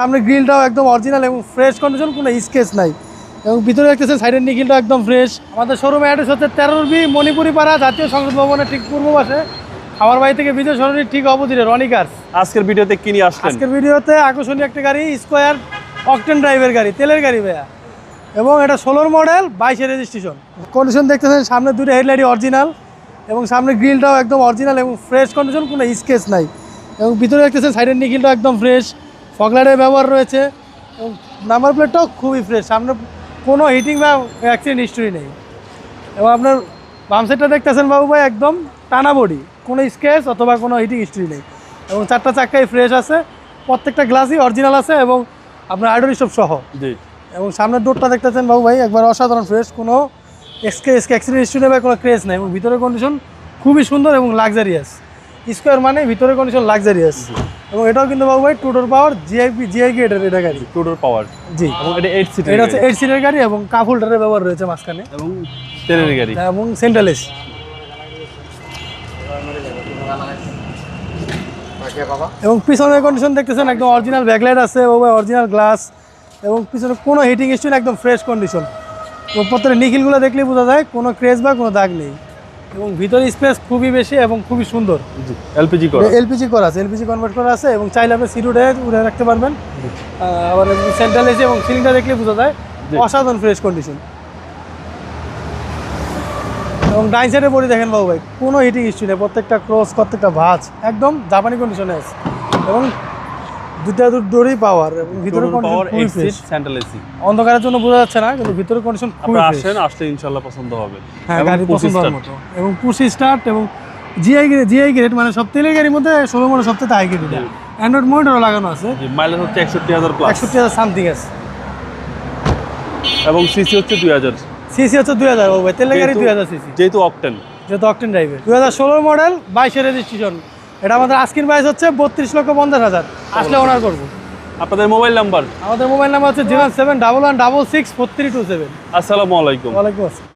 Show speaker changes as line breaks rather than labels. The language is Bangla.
সামনে গ্রিলটাও একদম অরিজিনাল এবং ফ্রেশ কন্ডিশন কোনো স্কেচ নাই। এবং ভিতরে দেখতেছেন সাইডের নিখিলটাও একদম ফ্রেশ আমাদের শোরুম অ্যাড্রেস হচ্ছে তেরোর বি মণিপুরি পাড়া জাতীয় সংসদ ভবনের ঠিক পূর্ব পাশে। খাবার বাড়ি থেকে বিজয় সরণির ঠিক অপোজিটে রনি কার্স
আজকের ভিডিওতে কি নিয়ে আসলেন?
আজকের ভিডিওতে আকর্ষণীয় একটা গাড়ি স্কোয়ার অকটেন ড্রাইভের গাড়ি তেলের গাড়ি ভাইয়া। এবং এটা ষোলোর মডেল বাইশে রেজিস্ট্রেশন কন্ডিশন দেখতেছেন সামনে দুটো হেডলাইটই অরিজিনাল এবং সামনে গ্রিলটাও একদম অরিজিনাল এবং ফ্রেশ কন্ডিশন কোনো স্কেচ নাই। এবং ভিতরে দেখতেছেন সাইডের নিখিলটাও একদম ফ্রেশ ফগলাইটের ব্যবহার রয়েছে এবং নাম্বার প্লেটটাও খুবই ফ্রেশ সামনে কোনো হিটিং বা অ্যাক্সিডেন্ট হিস্ট্রি নেই। এবং আপনার বাম সাইডটা দেখতেছেন বাবু ভাই একদম টানা বডি কোনো স্কেচ অথবা কোনো হিটিং হিস্ট্রি নেই। এবং চারটা চাক্কাই ফ্রেশ আছে। প্রত্যেকটা গ্লাসই অরিজিনাল আছে এবং আপনার আইডল স্টপ সহ।
জি।
এবং সামনের ডোরটা দেখতেছেন বাবু ভাই একবার অসাধারণ ফ্রেশ কোনো এক্সকে এক্সকে অ্যাক্সিডেন্ট হিস্ট্রি নেই বা কোনো ক্রেজ নেই। এবং ভিতরের কন্ডিশন খুবই সুন্দর এবং লাক্সারিয়াস স্কোয়ার মানে ভিতরের কন্ডিশন লাক্সারিয়াস এবং এটাও কিন্তু বাবু ভাই two door power GIP GI গেটের এটা গাড়ি।
টুডোর পাওয়ার
জি।
এবং এটা এইট সিটের
এটা হচ্ছে এইট সিটের গাড়ি এবং কাপ হোল্ডারের ব্যবহার রয়েছে মাঝখানে।
এবং তেলের গাড়ি।
এবং সেন্ট্রাল এসি এবং পিছনের কন্ডিশন দেখতেছেন একদম অরিজিনাল ব্যাকলাইট আছে ও অরিজিনাল গ্লাস এবং পিছনে কোনো হিটিং স্টোন একদম ফ্রেশ কন্ডিশন এবং প্রত্যেকটা নিখিলগুলো দেখলেই বোঝা যায় কোনো ক্রেজ বা কোনো দাগ নেই। এবং ভিতরে স্পেস খুবই বেশি এবং খুবই সুন্দর।
এলপিজি করা।
এলপিজি করা আছে এলপিজি কনভার্ট করা আছে এবং চাইলে আপনি উঠে উঠে রাখতে পারবেন। আবার সেন্ট্রাল এসে এবং সিলিংটা দেখলে বোঝা যায় অসাধারণ ফ্রেশ কন্ডিশন এবং ডাইন সাইডে বডি দেখেন বাবু ভাই কোনো হিটিং ইস্যু নেই প্রত্যেকটা ক্রস প্রত্যেকটা ভাঁজ একদম জাপানি কন্ডিশনে আছে। এবং দুটা দড়ি পাওয়ার এবং ভিতরে
পাওয়ার
ফ্রেশ
সেন্ট্রাল এসি
অন্ধকারের জন্য বোঝা যাচ্ছে না কিন্তু ভিতরে কন্ডিশন
আপনারা আসেন আসলে ইনশাল্লাহ পছন্দ হবে।
হ্যাঁ গাড়ি পছন্দ হওয়ার মতো। এবং পুশি স্টার্ট এবং G I grade G I grade মানে সব তেলের গাড়ির মধ্যে ষোলো মনে সবথেকে হাই গ্রেড অ্যান্ড্রয়েড মোটরও লাগানো আছে।
মাইলেজ হচ্ছে একষট্টি হাজার প্লাস
একষট্টি হাজার সামথিং আছে।
এবং সিসি হচ্ছে দুই হাজার।
সিসি হচ্ছে দুই হাজার তেলের গাড়ি দুই হাজার সিসি
যেহেতু অকটেন
যেহেতু অকটেন ড্রাইভে দুই হাজার ষোলোর মডেল বাইশে রেজিস্ট্রেশন এটা আমাদের আজকের প্রাইস হচ্ছে বত্রিশ লক্ষ পঞ্চাশ হাজার। আসলে অনার করব।
আপনাদের মোবাইল নাম্বার
আমাদের মোবাইল নাম্বার হচ্ছে zero seven double one double six four three two seven.
আসসালামু আলাইকুম।
ওয়ালাইকুম আসসালাম।